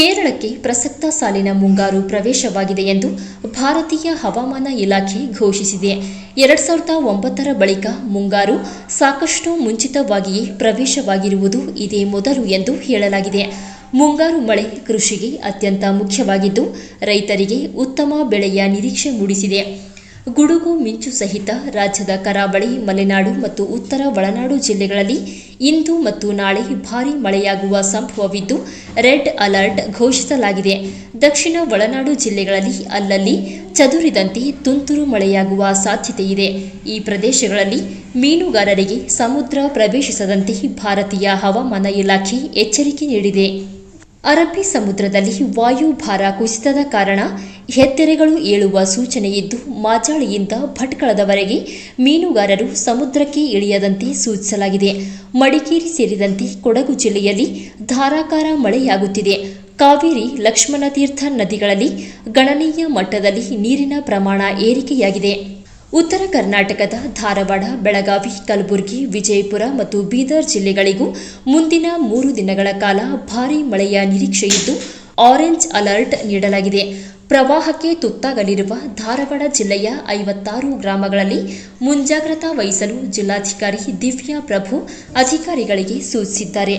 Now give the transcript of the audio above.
ಕೇರಳಕ್ಕೆ ಪ್ರಸಕ್ತ ಸಾಲಿನ ಮುಂಗಾರು ಪ್ರವೇಶವಾಗಿದೆ ಎಂದು ಭಾರತೀಯ ಹವಾಮಾನ ಇಲಾಖೆ ಘೋಷಿಸಿದೆ. ಎರಡ್ ಸಾವಿರದ ಒಂಬತ್ತರ ಬಳಿಕ ಮುಂಗಾರು ಸಾಕಷ್ಟು ಮುಂಚಿತವಾಗಿಯೇ ಪ್ರವೇಶವಾಗಿರುವುದು ಇದೇ ಮೊದಲು ಎಂದು ಹೇಳಲಾಗಿದೆ. ಮುಂಗಾರು ಮಳೆ ಕೃಷಿಗೆ ಅತ್ಯಂತ ಮುಖ್ಯವಾಗಿದ್ದು, ರೈತರಿಗೆ ಉತ್ತಮ ಬೆಳೆಯ ನಿರೀಕ್ಷೆ ಮೂಡಿಸಿದೆ. ಗುಡುಗು, ಮಿಂಚು ಸಹಿತ ರಾಜ್ಯದ ಕರಾವಳಿ, ಮಲೆನಾಡು ಮತ್ತು ಉತ್ತರ ಒಳನಾಡು ಜಿಲ್ಲೆಗಳಲ್ಲಿ ಇಂದು ಮತ್ತು ನಾಳೆ ಭಾರೀ ಮಳೆಯಾಗುವ ಸಂಭವವಿದ್ದು ರೆಡ್ ಅಲರ್ಟ್ ಘೋಷಿಸಲಾಗಿದೆ. ದಕ್ಷಿಣ ಒಳನಾಡು ಜಿಲ್ಲೆಗಳಲ್ಲಿ ಅಲ್ಲಲ್ಲಿ ಚದುರಿದಂತೆ ತುಂತುರು ಮಳೆಯಾಗುವ ಸಾಧ್ಯತೆಯಿದೆ. ಈ ಪ್ರದೇಶಗಳಲ್ಲಿ ಮೀನುಗಾರರಿಗೆ ಸಮುದ್ರ ಪ್ರವೇಶಿಸದಂತೆ ಭಾರತೀಯ ಹವಾಮಾನ ಇಲಾಖೆ ಎಚ್ಚರಿಕೆ ನೀಡಿದೆ. ಅರಬ್ಬಿ ಸಮುದ್ರದಲ್ಲಿ ವಾಯುಭಾರ ಕುಸಿತದ ಕಾರಣ ಹೆತ್ತೆರೆಗಳು ಏಳುವ ಸೂಚನೆಯಿದ್ದು ಮಾಜಾಳಿಯಿಂದ ಭಟ್ಕಳದವರೆಗೆ ಮೀನುಗಾರರು ಸಮುದ್ರಕ್ಕೆ ಇಳಿಯದಂತೆ ಸೂಚಿಸಲಾಗಿದೆ. ಮಡಿಕೇರಿ ಸೇರಿದಂತೆ ಕೊಡಗು ಜಿಲ್ಲೆಯಲ್ಲಿ ಧಾರಾಕಾರ ಮಳೆಯಾಗುತ್ತಿದೆ. ಕಾವೇರಿ, ಲಕ್ಷ್ಮಣತೀರ್ಥ ನದಿಗಳಲ್ಲಿ ಗಣನೀಯ ಮಟ್ಟದಲ್ಲಿ ನೀರಿನ ಪ್ರಮಾಣ ಏರಿಕೆಯಾಗಿದೆ. ಉತ್ತರ ಕರ್ನಾಟಕದ ಧಾರವಾಡ, ಬೆಳಗಾವಿ, ಕಲಬುರಗಿ, ವಿಜಯಪುರ ಮತ್ತು ಬೀದರ್ ಜಿಲ್ಲೆಗಳಿಗೂ ಮುಂದಿನ ಮೂರು ದಿನಗಳ ಕಾಲ ಭಾರೀ ಮಳೆಯ ನಿರೀಕ್ಷೆಯಿದ್ದು ಆರೆಂಜ್ ಅಲರ್ಟ್ ನೀಡಲಾಗಿದೆ. ಪ್ರವಾಹಕ್ಕೆ ತುತ್ತಾಗಲಿರುವ ಧಾರವಾಡ ಜಿಲ್ಲೆಯ ಐವತ್ತಾರು ಗ್ರಾಮಗಳಲ್ಲಿ ಮುಂಜಾಗ್ರತಾ ವಹಿಸಲು ಜಿಲ್ಲಾಧಿಕಾರಿ ದಿವ್ಯಾ ಪ್ರಭು ಅಧಿಕಾರಿಗಳಿಗೆ ಸೂಚಿಸಿದ್ದಾರೆ.